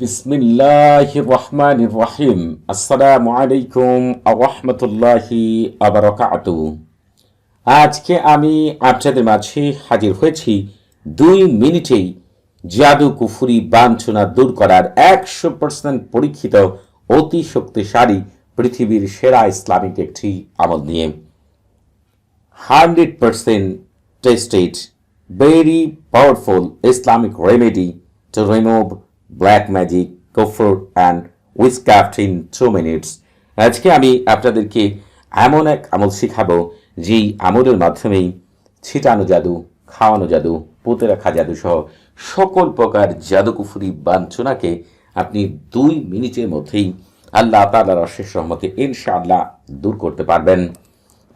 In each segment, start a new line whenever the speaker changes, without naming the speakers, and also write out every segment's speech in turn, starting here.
বিসমিল্লাহ রহমান রহিম আসসালামু আলাইকুম রহমতুল্লাহি আবরকাত আজকে আমি আপনাদের মাঝে হাজির হয়েছি দুই মিনিটেই জাদু কুফুরি বাঞ্ছনা দূর করার একশো পার্সেন্ট পরীক্ষিত অতি শক্তিশালী পৃথিবীর সেরা ইসলামিক একটি আমল নিয়ে। Hundred percent tested, very powerful Islamic remedy to remove black magic kufr and witchcraft in two minutes আজকে আমি আপনাদেরকে এমন এক আমল শিখাবো, যেই আমলের মাধ্যমেই ছিটানো জাদু, খাওয়ানো জাদু, পুঁতে রাখা জাদু সহ সকল প্রকার জাদুকুফুরি বাঞ্ছনাকে আপনি দুই মিনিটের মধ্যেই আল্লাহ তাআলার অশেষ রহমতে ইনশাআল্লাহ দূর করতে পারবেন।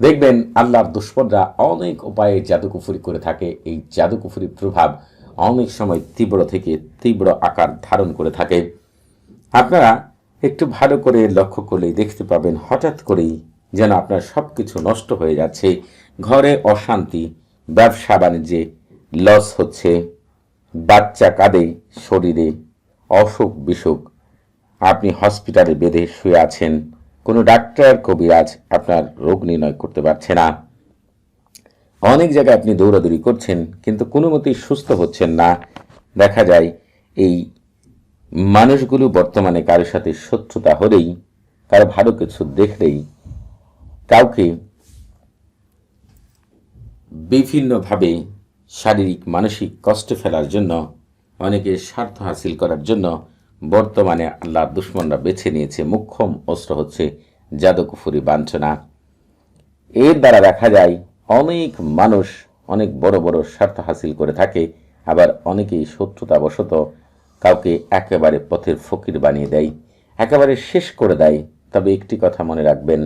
দেখবেন আল্লাহর দুষ্পদরা অনেক উপায়ে জাদুকুফুরি করে থাকে। এই জাদুকুফুরির প্রভাব অনেক সময় তীব্র থেকে তীব্র আকার ধারণ করে থাকে। আপনারা একটু ভালো করে লক্ষ্য করলেই দেখতে পাবেন, হঠাৎ করেই যেন আপনার সব কিছু নষ্ট হয়ে যাচ্ছে। ঘরে অশান্তি, ব্যবসা বাণিজ্যে লস হচ্ছে, বাচ্চা কাঁদে শরীরে, অসুখ বিসুখ। আপনি হসপিটালে বেঁধে শুয়ে আছেন, কোনো ডাক্তার কবিরাজ আপনার রোগ নির্ণয় করতে পারছে না। অনেক জায়গায় আপনি দৌড়াদৌড়ি করছেন, কিন্তু কোনো মতেই সুস্থ হচ্ছেন না। দেখা যায়, এই মানুষগুলো বর্তমানে কারোর সাথে শত্রুতা হলেই, কারও ভালো কিছু দেখলেই, কাউকে বিভিন্নভাবে শারীরিক, মানসিক কষ্ট ফেলার জন্য, অনেকে স্বার্থ হাসিল করার জন্য বর্তমানে আল্লাহ দুশ্মনরা বেছে নিয়েছে, মুখ্যম অস্ত্র হচ্ছে জাদুকুফুরি বাঞ্ছনা। এর দ্বারা দেখা যায় অনেক মানুষ অনেক বড় বড় স্বার্থ হাসিল করে থাকে, আবার অনেকেই শত্রুতাবশত কাউকে একেবারে পথের ফকির বানিয়ে দেয়, একেবারে শেষ করে দেয়। তবে একটি কথা মনে রাখবেন,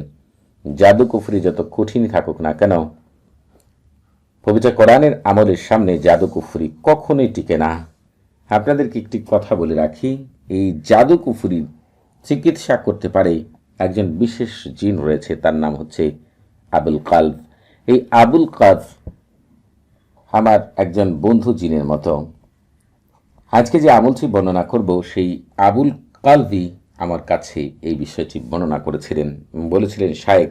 জাদুকুফুরি যত কঠিনই থাকুক না কেন, পবিত্র কোরআনের আমলের সামনে জাদুকুফুরি কখনোই টিকে না। আপনাদেরকে একটি কথা বলে রাখি, এই জাদুকুফুরির চিকিৎসা করতে পারে একজন বিশেষ জিন রয়েছে, তার নাম হচ্ছে আবুল কালভ এই আবুল কালভ আমার একজন বন্ধু জিনের মতো। আজকে যে আমলটি বর্ণনা করব, সেই আবুল কালভি আমার কাছে এই বিষয়টি বর্ণনা করেছিলেন। বলেছিলেন শায়েক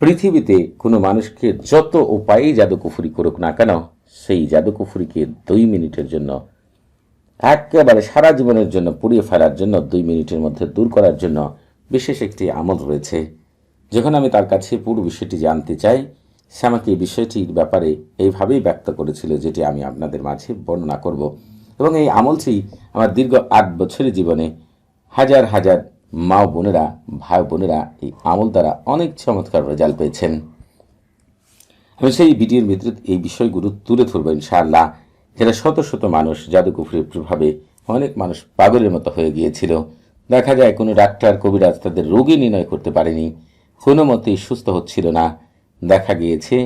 পৃথিবীতে কোনো মানুষকে যত উপায়েই জাদুকুফুরি করুক না কেন, সেই জাদুকুফুরিকে দুই মিনিটের জন্য, একেবারে সারা জীবনের জন্য পুড়িয়ে ফেলার জন্য দুই মিনিটের মধ্যে দূর করার জন্য বিশেষ একটি আমল রয়েছে। যখন আমি তার কাছে পুরো বিষয়টি জানতে চাই, সে আমাকে এই বিষয়টির ব্যাপারে এইভাবেই ব্যক্ত করেছিল যেটি আমি আপনাদের মাঝে বর্ণনা করব। এবং এই আমলটি আমার দীর্ঘ আট বছরের জীবনে হাজার হাজার মা বোনেরা, ভাই বোনেরা এই আমল দ্বারা অনেক চমৎকার রেজাল্ট পেয়েছেন। আমি সেই ভিডিওর ভিতরে এই বিষয়গুলো তুলে ধরবো ইনশাআল্লাহ, যেটা শত শত মানুষ জাদুকুফুরির প্রভাবে অনেক মানুষ পাগলের মতো হয়ে গিয়েছিল। দেখা যায় কোনো ডাক্তার, কবিরাজ তাদের রোগী নির্ণয় করতে পারেনি। কোনো মতেই সুস্থ হচ্ছিল না। দেখা গিয়েছে,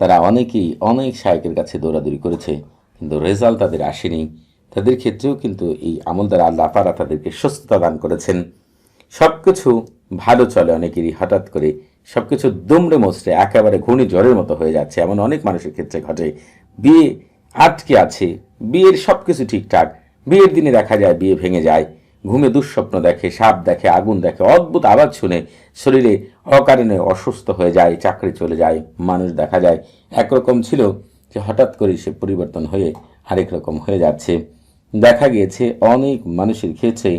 তারা অনেকেই অনেক শায়কের কাছে দৌড়াদৌড়ি করেছে, কিন্তু রেজাল্ট তাদের আসেনি। তাদের ক্ষেত্রেও কিন্তু এই আমল দ্বারা আল্লাহ তারা তাদেরকে সুস্থতা দান করেছেন। সব কিছু ভালো চলে অনেকেরই, হঠাৎ করে সব কিছু দুমড়ে মোচড়ে একেবারে ঘূর্ণি জ্বরের মতো হয়ে যাচ্ছে, এমন অনেক মানুষের ক্ষেত্রে ঘটে। বিয়ে আটকে আছে, বিয়ের সব কিছু ঠিকঠাক, বিয়ের দিনে দেখা যায় বিয়ে ভেঙে যায়। ঘুমে দুঃস্বপ্ন দেখে, সাপ দেখে, আগুন দেখে, অদ্ভুত আওয়াজ শুনে শরীরে অকারণে অসুস্থ হয়ে যায়, চাকরি চলে যায়, মানুষ দেখা যায়। একরকম ছিল যে হঠাৎ করে সে পরিবর্তন হয়ে আরেক রকম হয়ে যাচ্ছে। দেখা গিয়েছে অনেক মানুষের ক্ষেত্রে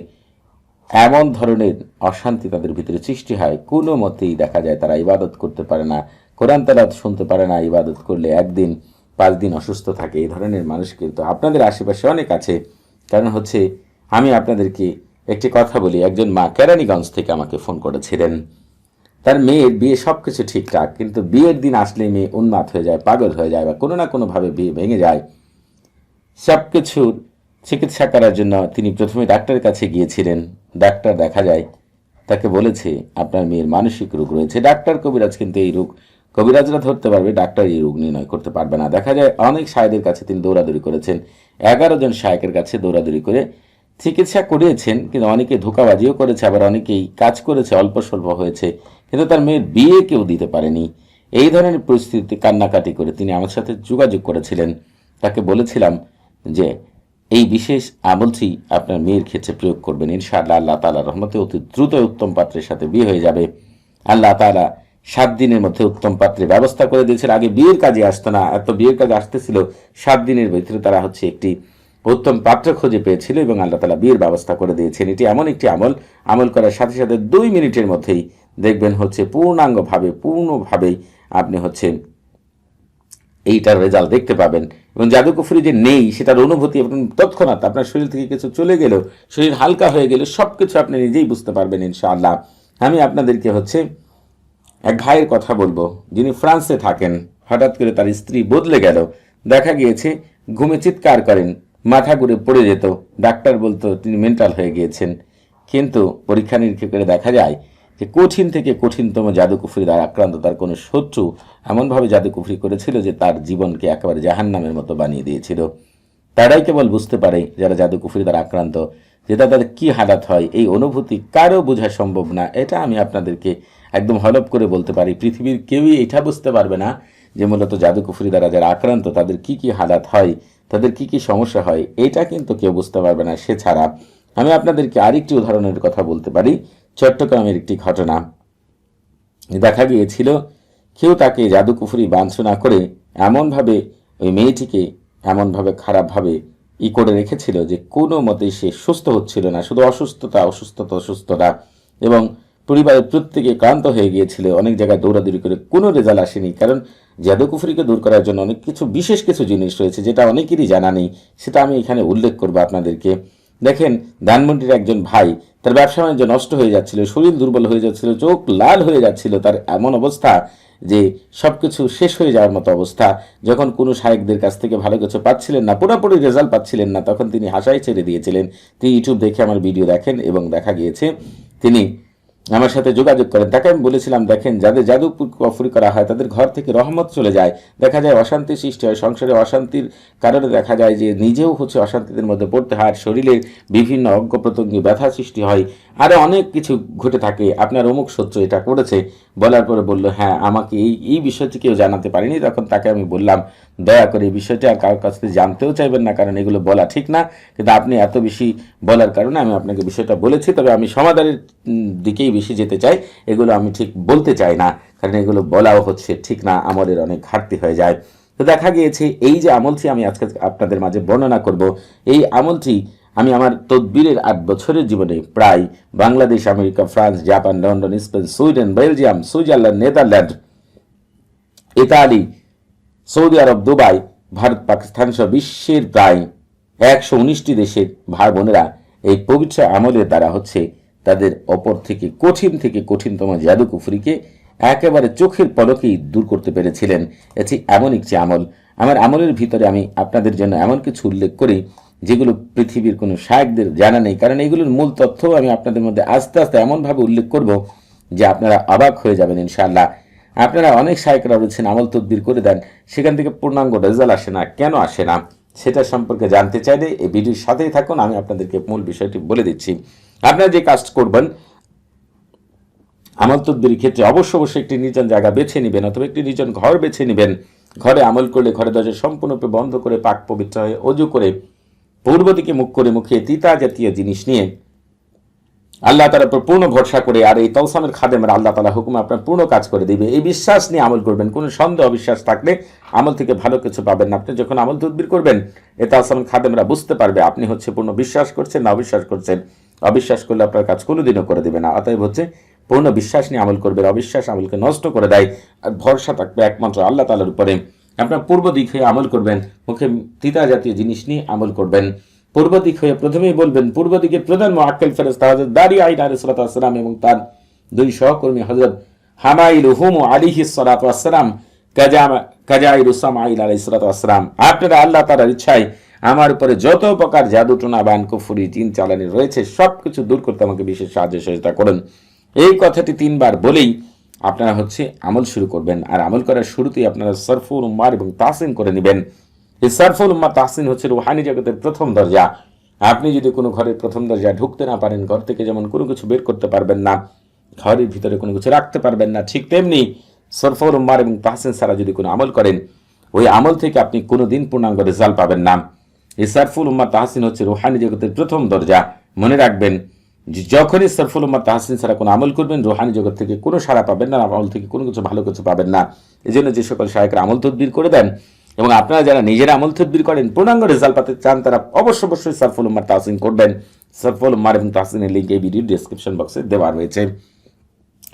এমন ধরনের অশান্তি তাদের ভিতরে সৃষ্টি হয়। কোনো মতেই দেখা যায় তারা ইবাদত করতে পারে না। কোরআন তালাত শুনতে পারে না, ইবাদত করলে একদিন, পাঁচ দিন অসুস্থ থাকে। এই ধরনের মানুষ কিন্তু আপনাদের আশেপাশে অনেক আছে। কারণ হচ্ছে আমি আপনাদেরকে একটি কথা বলি। একজন মা কেরানীগঞ্জ থেকে আমাকে ফোন করেছিলেন। তার মেয়ের বিয়ে সব কিছু ঠিকঠাক, কিন্তু বিয়ের দিন আসলে মেয়ে উন্মাদ হয়ে যায়, পাগল হয়ে যায় বা কোনো না কোনোভাবে বিয়ে ভেঙে যায়। সব কিছুর চিকিৎসা করার জন্য তিনি প্রথমে ডাক্তারের কাছে গিয়েছিলেন। ডাক্তার দেখা যায়, তাকে বলেছে, আপনার মেয়ের মানসিক রোগ রয়েছে। ডাক্তার কবিরাজ কিন্তু এই রোগ, কবিরাজরা ধরতে পারবে, ডাক্তার এই রোগ নির্ণয় করতে পারবে না। দেখা যায়, অনেক সাহেদের কাছে তিনি দৌড়াদৌড়ি করেছেন। এগারো জন সাহেকের কাছে দৌড়াদৌড়ি করে চিকিৎসা করিয়েছেন, কিন্তু অনেকে ধোকাবাজিও করেছে, আবার অনেকেই কাজ করেছে, অল্প স্বল্প হয়েছে, কিন্তু তার মেয়ের বিয়ে কেউ দিতে পারেনি। এই ধরনের পরিস্থিতি কান্নাকাটি করে তিনি আমার সাথে যোগাযোগ করেছিলেন। তাকে বলেছিলাম যে, এই বিশেষ আমলটি আপনার মেয়ের ক্ষেত্রে প্রয়োগ করবেন। ইনশাআল্লাহ আল্লাহ তালা রহমতে অতি দ্রুত উত্তম পাত্রের সাথে বিয়ে হয়ে যাবে। আল্লাহ তালা সাত দিনের মধ্যে উত্তম পাত্রের ব্যবস্থা করে দিয়েছেন। আগে বিয়ের কাজে আসতো না, এত বিয়ের কাজে আসতেছিল, সাত দিনের ভিতরে তারা হচ্ছে একটি উত্তম পাত্র খুঁজে পেয়েছিল এবং আল্লাহ তালা বিয়ের ব্যবস্থা করে দিয়েছেন। এটি এমন একটি আমল। আমল করার সাথে সাথে দুই মিনিটের মধ্যেই দেখবেন হচ্ছে পূর্ণাঙ্গভাবে, পূর্ণভাবেই আপনি হচ্ছে এইটার রেজাল্ট দেখতে পাবেন। এবং জাদুকুফরি যে নেই, সেটার অনুভূতি এবং তৎক্ষণাৎ আপনার শরীর থেকে কিছু চলে গেলেও, শরীর হালকা হয়ে গেলে সব কিছু আপনি নিজেই বুঝতে পারবেন ইনশাআল্লাহ। আমি আপনাদেরকে হচ্ছে এক ভাইয়ের কথা বলব। যিনি ফ্রান্সে থাকেন, হঠাৎ করে তার স্ত্রী বদলে গেল। দেখা গিয়েছে, ঘুমে চিৎকার করেন। মাথা ঘুরে পড়ে যেত। ডাক্তার বলতো, তিনি মেন্টাল হয়ে গিয়েছেন। কিন্তু পরীক্ষা নিরীক্ষা করে দেখা যায় যে কঠিন থেকে কঠিনতম জাদুকুফরি দ্বারা আক্রান্ত, তার কোনো শত্রু এমনভাবে জাদুকুফরি করেছিল যে তার জীবনকে একেবারে জাহান্নামের মতো বানিয়ে দিয়েছিল। তারাই কেবল বুঝতে পারে যারা জাদুকুফরি দ্বারা আক্রান্ত যে তাদের কি হালাত হয়, এই অনুভূতি কারও বোঝা সম্ভব না। এটা আমি আপনাদেরকে একদম হলপ করে বলতে পারি, পৃথিবীর কেউই এটা বুঝতে পারবে না যে মূলত জাদুকুফরি দ্বারা যারা আক্রান্ত তাদের কি কি হালাত হয় তাদের কি কি সমস্যা হয়, এটা কিন্তু কেউ বুঝতে পারবে না। সে ছাড়া আমি আপনাদেরকে আরেকটি উদাহরণের কথা বলতে পারি। চট্টগ্রামের একটি ঘটনা। দেখা গিয়েছিল, কেউ তাকে জাদুকুফুরি বাঞ্ছনা করে এমনভাবে ওই মেয়েটিকে এমনভাবে খারাপভাবে ই করে রেখেছিল যে কোনো মতেই সে সুস্থ হচ্ছিল না। শুধু অসুস্থতা অসুস্থতা অসুস্থতা। এবং পরিবারের প্রত্যেকে ক্লান্ত হয়ে গিয়েছিল, অনেক জায়গায় দৌড়াদৌড়ি করে, কোনো রেজাল্ট আসেনি। কারণ জাদুকুফরিকে দূর করার জন্য অনেক কিছু, বিশেষ কিছু জিনিস রয়েছে, যেটা অনেকেরই জানা নেই। সেটা আমি এখানে উল্লেখ করব আপনাদেরকে। দেখেন, ধানমন্ডির একজন ভাই, তার ব্যবসা বাণিজ্য নষ্ট হয়ে যাচ্ছিল, শরীর দুর্বল হয়ে যাচ্ছিল, চোখ লাল হয়ে যাচ্ছিল, তার এমন অবস্থা যে সব কিছু শেষ হয়ে যাওয়ার মতো অবস্থা। যখন কোনো সাহেবদের কাছ থেকে ভালো কিছু পাচ্ছিলেন না, পুরোপুরি রেজাল্ট পাচ্ছিলেন না, তখন তিনি হাসাই ছেড়ে দিয়েছিলেন। তিনি ইউটিউব দেখে আমার ভিডিও দেখেন এবং দেখা গিয়েছে, তিনি আমার সাথে যোগাযোগ করেন। তাকে আমি বলেছিলাম, দেখেন, যাদের জাদু কফরি করা হয়, তাদের ঘর থেকে রহমত চলে যায়। দেখা যায় অশান্তি সৃষ্টি হয়। সংসারে অশান্তির কারণে দেখা যায় যে, নিজেও হচ্ছে অশান্তিদের মধ্যে পড়তে হয়। আর শরীরে বিভিন্ন অজ্ঞ প্রত্যঙ্গে ব্যথা সৃষ্টি হয়। আরও অনেক কিছু ঘটে থাকে। আপনার অমুক সত্য এটা করেছে, বলার পরে বলল হ্যাঁ আমাকে এই এই বিষয়টি কেউ জানাতে পারেনি। তখন তাকে আমি বললাম, দয়া করে এই বিষয়টি আর কারোর কাছ থেকে জানতেও চাইবেন না, কারণ এগুলো বলা ঠিক না। কিন্তু আপনি এত বেশি বলার কারণে আমি আপনাকে বিষয়টা বলেছি, তবে আমি সমাধানের দিকেই বেশি যেতে চাই। এগুলো আমি ঠিক বলতে চাই না, কারণ এগুলো বলাও হচ্ছে ঠিক না, আমাদের অনেক ঘাটতি হয়ে যায়। তো দেখা গিয়েছে, এই যে আমলটি আমি আজকে আপনাদের মাঝে বর্ণনা করব, এই আমলটি আমি আমার তদবিরের আট বছরের জীবনে প্রায় Bangladesh, America, France, Japan, London, Spain, Sweden, Belgium, Switzerland, Netherland, Italy, Saudi Arab, Dubai, Bharat, Pakistan সহ বিশ্বের প্রায় একশো উনিশটি দেশের ভাই বোনেরা এই পবিত্র আমলের দ্বারা হচ্ছে তাদের অপর থেকে কঠিন থেকে কঠিনতম জাদুকুফরিকে একেবারে চোখের পলকেই দূর করতে পেরেছিলেন। এটি এমন একটি আমল। আমার আমলের ভিতরে আমি আপনাদের জন্য এমন কিছু উল্লেখ করি। যেগুলো পৃথিবীর কোনো শায়কদের জানা নেই। কারণ এগুলোর মূল তথ্য আমি আপনাদের মধ্যে আস্তে আস্তে এমনভাবে উল্লেখ করব যে আপনারা অবাক হয়ে যাবেন ইনশাআল্লাহ। আপনারা অনেক শায়করা রয়েছেন, আমল তদবির করে দেন, সেখান থেকে পূর্ণাঙ্গ রেজাল্ট আসে না, কেন আসে না? সেটা সম্পর্কে জানতে চাইলে এই ভিডিওর সাথেই থাকুন, আমি আপনাদেরকে মূল বিষয়টি বলে দিচ্ছি। আপনারা যে কাজ করবেন, আমল তদ্বির ক্ষেত্রে অবশ্য অবশ্যই একটি নির্জন জায়গা বেছে নেবেন অথবা একটি নির্জন ঘর বেছে নেবেন। ঘরে আমল করলে ঘরে দরজা সম্পূর্ণরূপে বন্ধ করে, পাক পবিত্র হয়ে অজু করে পূর্ব দিকে মুখ করে মুখে তিতা জাতীয় জিনিস নিয়ে আল্লাহ তালার উপর পূর্ণ ভরসা করে আর এই তলসামের খাদেমের আল্লাহ তালা হুকুম আপনার পূর্ণ কাজ করে দিবে। এই বিশ্বাস নিয়ে আমল করবেন। কোনো সন্দেহ অবিশ্বাস থাকলে আমল থেকে ভালো কিছু পাবেন না। আপনি যখন আমল তদবির করবেন এ তলসামের খাদেমরা বুঝতে পারবে আপনি হচ্ছে পূর্ণ বিশ্বাস করছেন না অবিশ্বাস করছেন। অবিশ্বাস করলে আপনার কাজ কোনোদিনও করে দেবে না। অতএব হচ্ছে পূর্ণ বিশ্বাস নিয়ে আমল করবেন। অবিশ্বাস আমলকে নষ্ট করে দেয়। আর ভরসা থাকবে একমাত্র আল্লাহ তালার উপরে। আপনার পূর্ব দিক হয়ে আমল করবেন, মুখে তিতা জাতীয় জিনিস নিয়ে আমল করবেন। পূর্ব দিক হয়ে প্রথমেই বলবেন, পূর্ব দিকে প্রধান মোয়াক্কেল ফেরেস্তা হজরত দারি আইন আলিসালাম এবং তার দুই সহকর্মী হজরত হামাইল হুম আলিহি সালাতাম কাজাইর উসাম আইল আলাইসালাম আপনারা আল্লাহ তালার ইচ্ছায় আমার উপরে যত প্রকার জাদু, টোনা, বান, কুফুরি চিন চালানি রয়েছে সব কিছু দূর করতে আমাকে বিশেষ সাহায্য সহযোগিতা করুন। এই কথাটি তিনবার বলেই আপনারা হচ্ছে আমল শুরু করবেন। আর আমল করার শুরুতেই আপনারা সরফুল উম্মার এবং তাসিন করে নেবেন। এই সরফুল উম্মা তাহসিন হচ্ছে রুহানি জগতের প্রথম দরজা। আপনি যদি কোনো ঘরের প্রথম দরজা ঢুকতে না পারেন, ঘর থেকে যেমন কোনো কিছু বের করতে পারবেন না, ঘরের ভিতরে কোনো কিছু রাখতে পারবেন না, ঠিক তেমনি সরফুল উম্মার এবং তাহসিন সারা যদি কোনো আমল করেন, ওই আমল থেকে আপনি কোনো দিন পূর্ণাঙ্গ রেজাল্ট পাবেন না। এই সারফুল উম্মা তাহসিন হচ্ছে রুহানি জগতের প্রথম দরজা। মনে রাখবেন যখনই সরফুল উম্মা তাহসিন ছাড়া কোনো আমল করবেন, রোহানি জগৎ থেকে কোনো সাড়া পাবেন না, আমল থেকে কোনো কিছু ভালো কিছু পাবেন না। এই জন্য যে সকল সাহেবরা আমল তদবির করে দেন, এবং আপনারা যারা নিজেরা আমল তদবির করেন, পূর্ণাঙ্গ রেজাল্ট পাতে চান, তারা অবশ্য অবশ্যই সরফুল উম্মার তাহসিন করবেন। সরফুল উম্মার এবং তাহসিনের লিঙ্ক এই ভিডিও ডিসক্রিপশন বক্সে দেওয়া রয়েছে।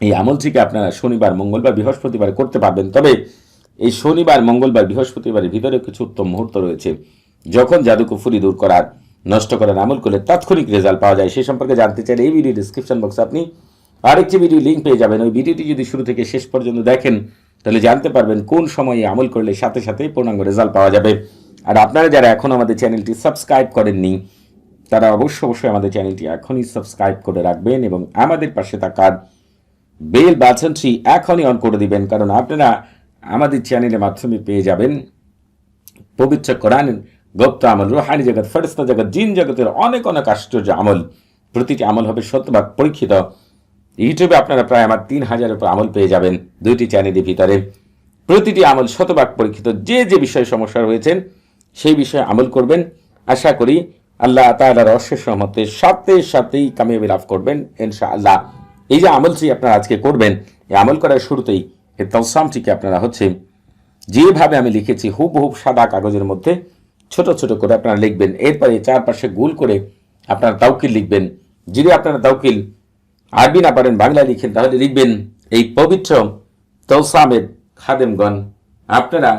এই আমলটিকে আপনারা শনিবার, মঙ্গলবার, বৃহস্পতিবার করতে পারবেন। তবে এই শনিবার, মঙ্গলবার, বৃহস্পতিবারের ভিতরে কিছু উত্তম মুহূর্ত রয়েছে। যখন জাদুকুফুরি দূর করার নষ্ট করার আমল করলে তাৎক্ষণিক রেজাল্ট পাওয়া যায়। সেই সম্পর্কে জানতে চাইলে এই ভিডিও ডিসক্রিপশন বক্সে আপনি আরেকটি ভিডিও লিঙ্ক পেয়ে যাবেন। ওই ভিডিওটি যদি শুরু থেকে শেষ পর্যন্ত দেখেন, তাহলে জানতে পারবেন কোন সময়ে আমল করলে সাথে সাথেই পূর্ণাঙ্গ রেজাল্ট পাওয়া যাবে। আর আপনারা যারা এখন আমাদের চ্যানেলটি সাবস্ক্রাইব করেননি, তারা অবশ্য অবশ্যই আমাদের চ্যানেলটি এখনই সাবস্ক্রাইব করে রাখবেন এবং আমাদের পাশে থাকার বেল বাটনটি এখনই অন করে দিবেন, কারণ আপনারা আমাদের চ্যানেলের মাধ্যমে পেয়ে যাবেন পবিত্র কোরআন গুপ্ত আমল, রুহানি জগৎ ফেরস্তা জগৎ, জিন জগতের অনেক অনেক আশ্চর্য আমল। প্রতিটি আমল হবে শতভাগ পরীক্ষিত। ইউটিউবে আপনারা প্রায় আমার তিন হাজারের উপর আমল পেয়ে যাবেন দুইটি চ্যানেলের ভিতরে। প্রতিটি আমল শতভাগ পরীক্ষিত। যে যে বিষয়ে সমস্যা রয়েছেন, সেই বিষয়ে আমল করবেন। আশা করি আল্লাহ তাআলার অশেষ রহমতে সাথে সাথেই কামিয়াবি লাভ করবেন, ইনশাআল্লাহ। এই যে আমলটি আপনারা আজকে করবেন, এই আমল করার শুরুতেই এই তলসামটিকে আপনারা হচ্ছে যেভাবে আমি লিখেছি হুবহুব সাদা কাগজের মধ্যে ছোট ছোট করে আপনারা লিখবেন। এরপরে চারপাশে গোল করে আপনারা তাউকিল লিখবেন। যদি আপনারা তাউকিল আরবি না পারেন বাংলায় লিখেন, তাহলে লিখবেন এই পবিত্র তৌসামের খাদেমগণ। আপনারা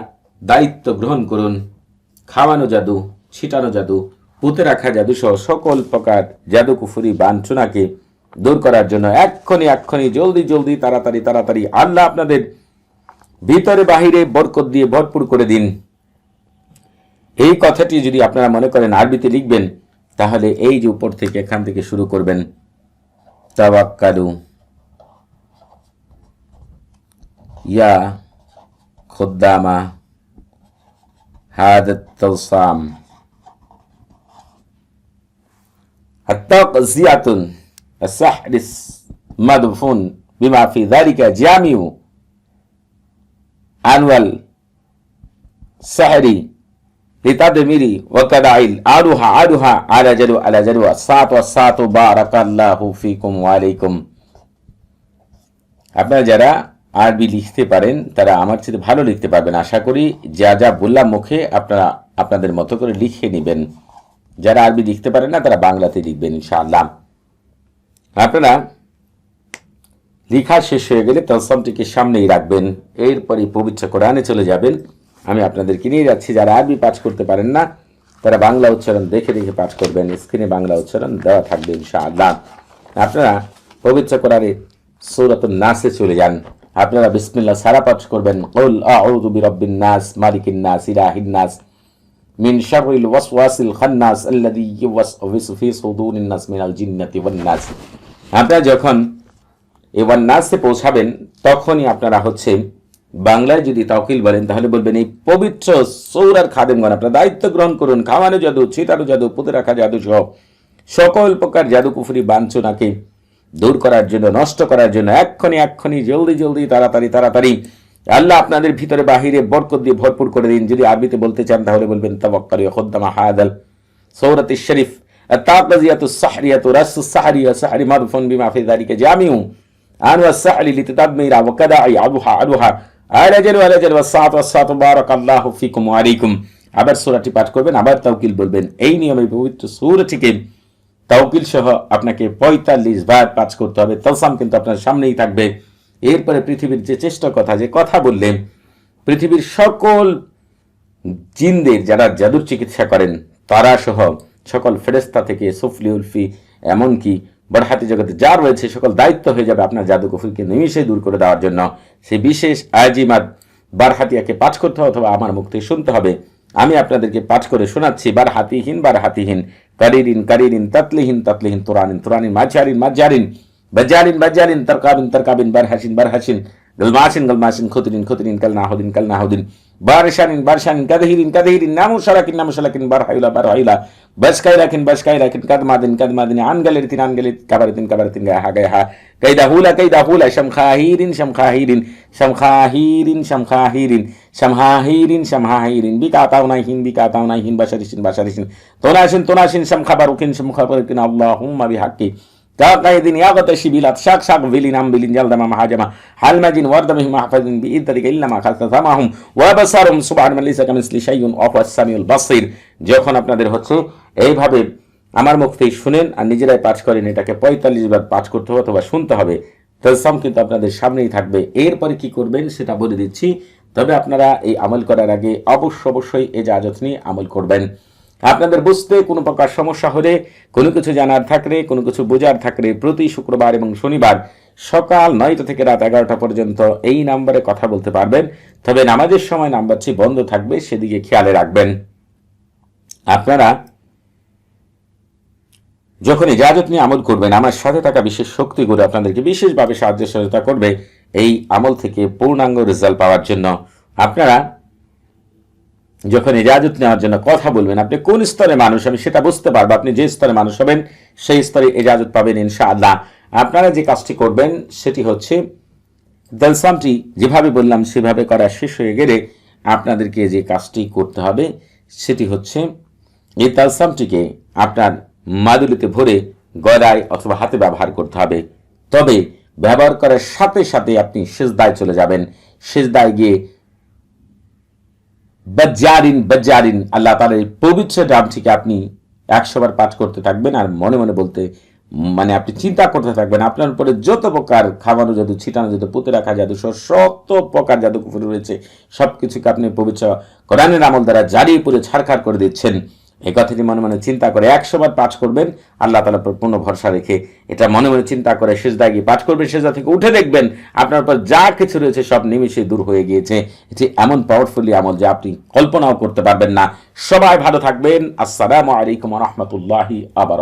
দায়িত্ব গ্রহণ করুন। খাওয়ানো জাদু, ছিটানো জাদু, পুঁতে রাখা জাদু সহ সকল প্রকার জাদু কুফুরি বাঞ্ছনাকে দূর করার জন্য এক্ষণি এক্ষণি জলদি জলদি তাড়াতাড়ি তাড়াতাড়ি আল্লাহ আপনাদের ভিতরে বাহিরে বরকত দিয়ে ভরপুর করে দিন। এই কথাটি যদি আপনারা মনে করেন আরবিতে লিখবেন তাহলে এই যে উপর থেকে এখান থেকে শুরু করবেন তাওয়াক্কালু ইয়া খুদ্দামা هذا التلصام التقزية السحر المدفون بما في ذلك جامع أنوال سحري লিতাদমিরি ওয়া কাদাইল আরুহা আরুহা আলা জালু আলা জালু সাত ওয়া সাত বারাকাল্লাহু ফিকুম ওয়া আপনারা যারা আরবি লিখতে পারেন, তারা আমার চেয়ে ভালো লিখতে পারবেন। আশা করি যা যা বললাম মুখে আপনারা আপনাদের মতো করে লিখে নেবেন। যারা আরবি লিখতে পারেন না, তারা বাংলাতে লিখবেন ইনশাআল্লাহ। আপনারা লেখা শেষ হয়ে গেলে তলসমটিকে সামনেই রাখবেন। এরপরে পবিত্র কোরআনে চলে যাবেন। আমি আপনাদেরকে নিয়ে যাচ্ছি। যারা আরবি পাঠ করতে পারেন না, তারা বাংলা উচ্চারণ দেখে দেখে পাঠ করবেন। স্ক্রিনে বাংলা উচ্চারণ দেওয়া থাকবে ইনশাআল্লাহ। আপনারা পবিত্র কোরআনে সৌরতুল নাসে চলে যান। আপনারা বিসমিল্লা সারা পাঠ করবেন। কুল আউযু বিরাব্বিন নাস, মালিকিন নাস, ইলাহিন নাস, মিন শাররিল ওয়াসওয়াসিল খান্নাস আল্লাযী ইউওয়াসওয়িসু ফি সুদুরিন নাস মিনাল জিন্নাতি ওয়ান নাস। আপনারা যখন এই ওয়ান নাসে পৌঁছাবেন, তখনই আপনারা হচ্ছে বাংলায় যদি তাওকিল বলেন তাহলে বলবেন এই পবিত্র সৌরার খাদেমগণ আপনারা দায়িত্ব গ্রহণ করুন খাওয়ানো জাদু ছিটানো জাদু পুঁতে রাখা জাদু সহ সকল প্রকার জাদু কুফুরি বাঞ্ছনাকে দূর করার জন্য নষ্ট করার জন্য এক্ষণি এক্ষণি জলদি জলদি তাড়াতাড়ি তাড়াতাড়ি আল্লাহ আপনাদের ভিতরে বাহিরে বরকত দিয়ে ভরপুর করে দিন যদি আরবিতে বলতে চান তাহলে বলবেন তাবাক্কারি খদ্দামা হায়াদাল সৌরাত শরীফ التعقزية السحرية رأس السحرية سحر مرفون بما في ذلك جامع أنوى السحر لتدمير وكداعي عدوها عدوها আবার সূরাটি পাঠ করবেন, আবার তাওকিল বলবেন। এই নিয়মে পবিত্র সুরাটিকে তাওকিল সহ আপনাকে পঁয়তাল্লিশ বার পাঠ করতে হবে। তলসাম কিন্তু আপনার সামনেই থাকবে। এরপরে পৃথিবীর যে চেষ্টা কথা, যে কথা বললেন, পৃথিবীর সকল জিনদের যারা জাদুর চিকিৎসা করেন, তারা সহ সকল ফেরেস্তা থেকে সুফলিউলফি, এমনকি বড়হাতি জগতে যা রয়েছে, সকল দায়িত্ব হয়ে যাবে আপনার জাদু কুফুরকে নিমিশে দূর করে দেওয়ার জন্য। সেই বিশেষ আজিমাত বারহাতিয়াকে পাঠ করতে হবে অথবা আমার থেকে শুনতে হবে। আমি আপনাদেরকে পাঠ করে শোনাচ্ছি বার হাতিহীন বার হাতিহীন কারিরিন কারিরিন, তাতলিহীন তাতলিহীন, তোরানিন তোরানিন, মাঝারিন মাঝারিন, বাজারিন বাজারিন, তরকাবিন তরকাবিন বার হাসিন বার হাসিন গলমাসিন গলমাসিন, খুতরিন খুতরিন কাল নাহুদিন কাল নাহুদিন বারশানিন বারশানিন কাদহিরিন কাদহিরিন নামুশারাকিন নামুশালাকিন বারহাইলা বারহাইলা বাসকাইরাকিন বাসকাইরাকিন কাদমাদিন কাদমাদিন আনগালিরতিন আনগালিত কাবারিতিন কাবারিতিন গাহা গাহা কাইদা হুলা কাইদা হুলা, শামখাহিরিন শামখাহিরিন শামখাহিরিন শামখাহিরিন, শামহাহিরিন শামহাহিরিন। বিকাতাউনাইহিন বিকাতাউনাইহিন বাশারিসিন বাশারিসিন তোনাসিন তোনাসিন, শামখাবারুকিন শামখাবারুকিন, আল্লাহুম্মা বিহাক্কি। كقيد يغتشي بلاد شاق شاق فيلين ام بلين جلد ما محاجمة حال مجين ورد به محفظ بإذنك إلا ما خلت ثمهم وبصرهم سبحان من ليس كمثل شيء وهو السميع البصير যখন আপনাদের হচ্ছে এইভাবে আমার মুখ থেকে শুনেন আর নিজেরাই পাঠ করেন এটাকে পঁয়তাল্লিশ বার পাঠ করতে হবে অথবা শুনতে হবে তলসাম কিন্তু আপনাদের সামনেই থাকবে এরপরে কি করবেন সেটা বলে দিচ্ছি তবে আপনারা এই আমল করার আগে অবশ্য অবশ্যই এই জাজত নিয়ে আমল করবেন আপনাদের বুঝতে কোনো প্রকার সমস্যা হলে, কোনো কিছু জানার থাকলে, কোনো কিছু বোঝার থাকলে প্রতি শুক্রবার এবং শনিবার সকাল নয়টা থেকে রাত এগারোটা পর্যন্ত এই নাম্বারে কথা বলতে পারবেন। তবে নামাজের সময় নাম্বারটি বন্ধ থাকবে, সেদিকে খেয়ালে রাখবেন। আপনারা যখন ইজাজত নিয়ে আমল করবেন, আমার সাথে থাকা বিশেষ শক্তিগুলো আপনাদেরকে বিশেষভাবে সাহায্য সহায়তা করবে এই আমল থেকে পূর্ণাঙ্গ রেজাল্ট পাওয়ার জন্য। আপনারা যখন ইজাজত নেওয়ার জন্য কথা বলবেন, আপনি কোন স্তরে মানুষ আমি সেটা বুঝতে পারব। আপনি যে স্তরে মানুষ হবেন, সেই স্তরে ইজাজত পাবেন ইনশাআল্লাহ। আপনারা যে কাজটি করবেন, সেটি হচ্ছে দলসামটি যেভাবে বললাম, সেভাবে করা শেষ হয়ে গেলে আপনাদেরকে যে কাজটি করতে হবে, সেটি হচ্ছে এই তালসামটিকে আপনার মাদুলিতে ভরে গলায় অথবা হাতে ব্যবহার করতে হবে। তবে ব্যবহার করার সাথে সাথে আপনি সেজদায় চলে যাবেন। সেজদায় গিয়ে বজ্জারিন বজ্জারিন, আল্লাহ তাআলার এই পবিত্র নামটিকে আপনি একশোবার পাঠ করতে থাকবেন আর মনে মনে বলতে মানে আপনি চিন্তা করতে থাকবেন, আপনার উপরে যত প্রকার খাওয়ানো জাদু, ছিটানো জাদু, পুঁতে রাখা জাদু, সহ শত প্রকার জাদু রয়েছে সব কিছুকে আপনি পবিত্র কোরআনের আমল দ্বারা জারিয়ে পুরে ছাড়খাড় করে দিচ্ছেন। এই কথাটি মনে মনে চিন্তা করে একশো বার পাঠ করবেন, আল্লাহ তালা পূর্ণ ভরসা রেখে এটা মনে মনে চিন্তা করে সেজদা গিয়ে পাঠ করবেন, সেজদা থেকে উঠে দেখবেন আপনার উপর যা কিছু রয়েছে সব নিমিশে দূর হয়ে গিয়েছে। এটি এমন পাওয়ারফুলি আমল যে আপনি কল্পনাও করতে পারবেন না। সবাই ভালো থাকবেন। আসসালামু আলাইকুম রহমতুল্লাহি আবার